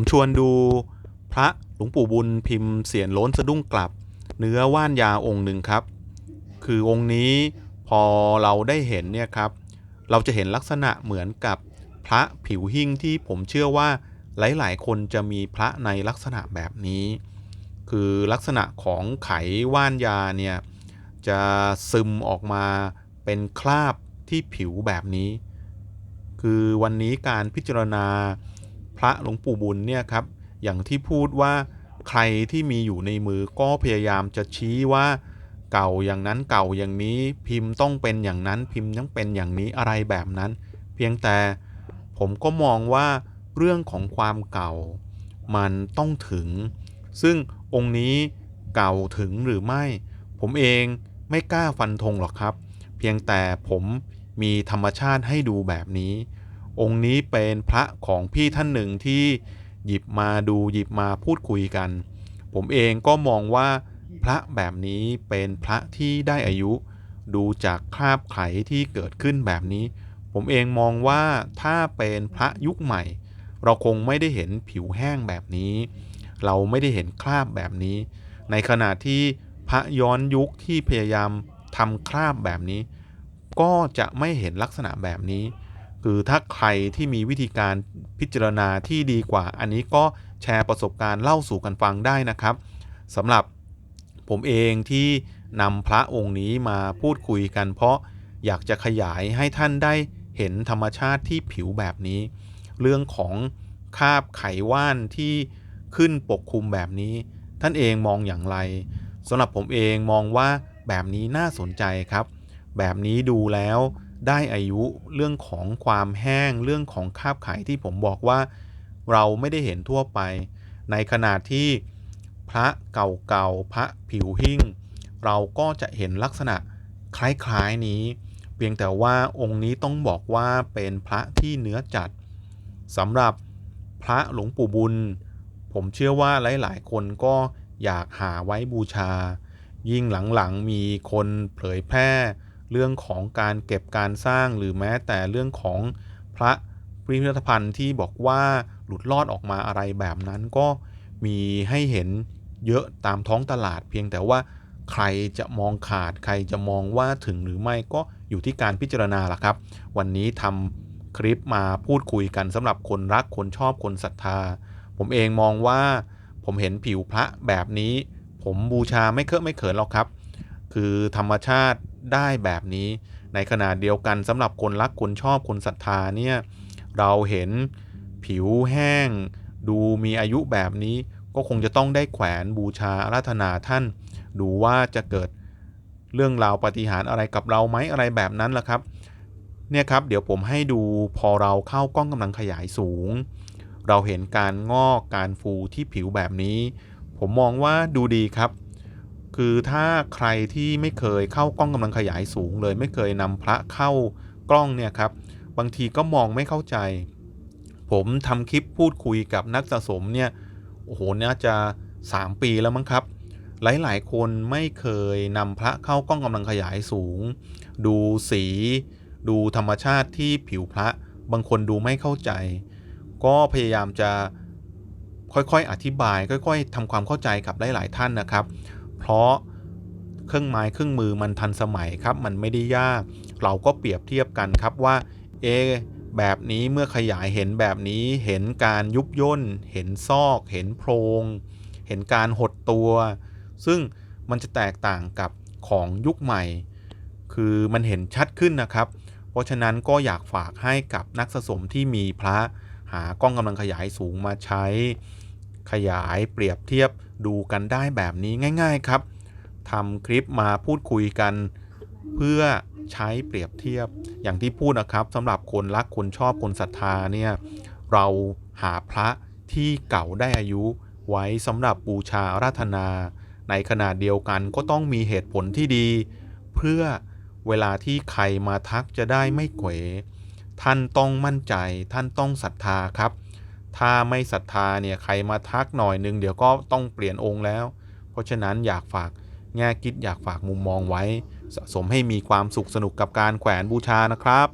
ผมชวนดูพระหลวงปู่บุญพิมพ์เสียนล้นสะดุ้งกลับ เนื้อว่านยาองค์หนึ่งครับ คือองค์นี้พอเราได้เห็นเนี่ยครับ เราจะเห็นลักษณะเหมือนกับพระผิวหิ้งที่ผมเชื่อว่าหลาย ๆ คนจะมีพระในลักษณะแบบนี้ คือลักษณะของไขว่านยาเนี่ยจะซึมออกมาเป็นคราบที่ผิวแบบนี้ คือวันนี้การพิจารณา พระหลวงปู่บุญเนี่ยครับอย่างที่พูดว่าใครที่มีอยู่ในมือก็พยายามจะชี้ว่า เก่าอย่างนั้นเก่าอย่างนี้พิมพ์ต้องเป็นอย่างนั้นพิมพ์ต้องเป็นอย่างนี้อะไรแบบนั้น เพียงแต่ผมก็มองว่าเรื่องของความเก่ามันต้องถึง ซึ่งองค์นี้เก่าถึงหรือไม่ ผมเองไม่กล้าฟันธงหรอกครับ เพียงแต่ผมมีธรรมชาติให้ดูแบบนี้ องค์นี้เป็นพระของพี่ท่านหนึ่งที่หยิบมาดูหยิบมาพูดคุยกัน ผมเองก็มองว่าพระแบบนี้เป็นพระที่ได้อายุ ดูจากคราบไขที่เกิดขึ้นแบบนี้ ผมเองมองว่าถ้าเป็นพระยุคใหม่ เราคงไม่ได้เห็นผิวแห้งแบบนี้ เราไม่ได้เห็นคราบแบบนี้ ในขณะที่พระย้อนยุคที่พยายามทำคราบแบบนี้ ก็จะไม่เห็นลักษณะแบบนี้ คือถ้าใครที่มีวิธีการพิจารณาที่ดีกว่า อันนี้ก็แชร์ประสบการณ์เล่าสู่กันฟังได้นะครับสำหรับผมเองที่นำพระองค์นี้มาพูดคุยกัน เพราะอยากจะขยายให้ท่านได้เห็นธรรมชาติที่ผิวแบบนี้ เรื่องของคาบไขว่านที่ขึ้นปกคลุมแบบนี้ ท่านเองมองอย่างไรสำหรับผมเองมองว่าแบบนี้น่าสนใจครับ แบบนี้ดูแล้ว ได้อายุเรื่องของความแห้งเรื่องของคาบไขที่ผมบอกว่า เราไม่ได้เห็นทั่วไป ในขณะที่พระเก่าๆพระผิวหิ้ง เราก็จะเห็นลักษณะคล้ายๆนี้ เพียงแต่ว่าองค์นี้ต้องบอกว่าเป็นพระที่เนื้อจัดสำหรับพระหลวงปู่บุญ ผมเชื่อว่าหลายๆ คนก็อยากหาไว้บูชา ยิ่งหลังๆมีคนเผยแพร่ เรื่องของการเก็บการสร้างหรือแม้แต่เรื่องของพระพิพิธภัณฑ์ที่บอกว่าหลุดลอดออกมาอะไรแบบนั้นก็มีให้เห็นเยอะตามท้องตลาดเพียงแต่ว่าใครจะมองขาดใครจะมองว่าถึงหรือไม่ก็อยู่ที่การพิจารณาล่ะครับ วันนี้ทำคลิปมาพูดคุยกันสำหรับคนรักคนชอบคนศรัทธา ผมเองมองว่าผมเห็นผิวพระแบบนี้ ผมบูชาไม่เคอะไม่เขินหรอกครับ คือธรรมชาติ ได้แบบนี้ ในขณะเดียวกันสำหรับคนรักคนชอบคนศรัทธาเนี่ยเราเห็นผิวแห้ง ดูมีอายุแบบนี้ ก็คงจะต้องได้แขวนบูชาอาราธนาท่าน ดูว่าจะเกิดเรื่องราวปฏิหารอะไรกับเราไหมอะไรแบบนั้นล่ะครับเนี่ยครับเดี๋ยวผมให้ดูพอเราเข้ากล้องกำลังขยายสูง เราเห็นการงอกการฟูที่ผิวแบบนี้ ผมมองว่าดูดีครับ คือถ้าใครที่ไม่เคยเข้ากล้องกำลังขยายสูงเลย ไม่เคยนำพระเข้ากล้องเนี่ยครับ บางทีก็มองไม่เข้าใจ ผมทำคลิปพูดคุยกับนักสะสมเนี่ยโอ้โหน่าจะ 3 ปีแล้วมั้งครับ หลายๆ คนไม่เคยนำพระเข้ากล้องกำลังขยายสูง ดูสี ดูธรรมชาติที่ผิวพระ บางคนดูไม่เข้าใจ ก็พยายามจะค่อยๆ อธิบาย ค่อย ๆทำความเข้าใจกับหลายๆท่านนะครับ เพราะเครื่องไม้เครื่องมือมันทันสมัยครับ มันไม่ได้ยาก เราก็เปรียบเทียบกันครับว่าเอแบบนี้เมื่อขยายเห็นแบบนี้เห็นการยุบย่น เห็นซอก เห็นโพรง เห็นการหดตัว ซึ่งมันจะแตกต่างกับของยุคใหม่ คือมันเห็นชัดขึ้นนะครับ เพราะฉะนั้นก็อยากฝากให้กับนักสะสมที่มีพระหากล้องกำลังขยายสูงมาใช้ ขยายเปรียบเทียบดูกันได้แบบนี้ง่าย ๆครับทำคลิปมาพูดคุยกัน เพื่อใช้เปรียบเทียบอย่างที่พูดนะครับสำหรับคนรักคนชอบคนศรัทธาเนี่ยเราหาพระที่เก่าได้อายุไว้สำหรับบูชาราธนา ในขณะเดียวกันก็ต้องมีเหตุผลที่ดี เพื่อเวลาที่ใครมาทักจะได้ไม่เขวท่านต้องมั่นใจท่านต้องศรัทธาครับ ถ้าไม่ศรัทธาเนี่ยใครมาทักหน่อยนึงเดี๋ยวก็ต้องเปลี่ยนองค์แล้ว เพราะฉะนั้นอยากฝากแง่คิดอยากฝากมุมมองไว้ สะสมให้มีความสุขสนุกกับการแขวนบูชานะครับ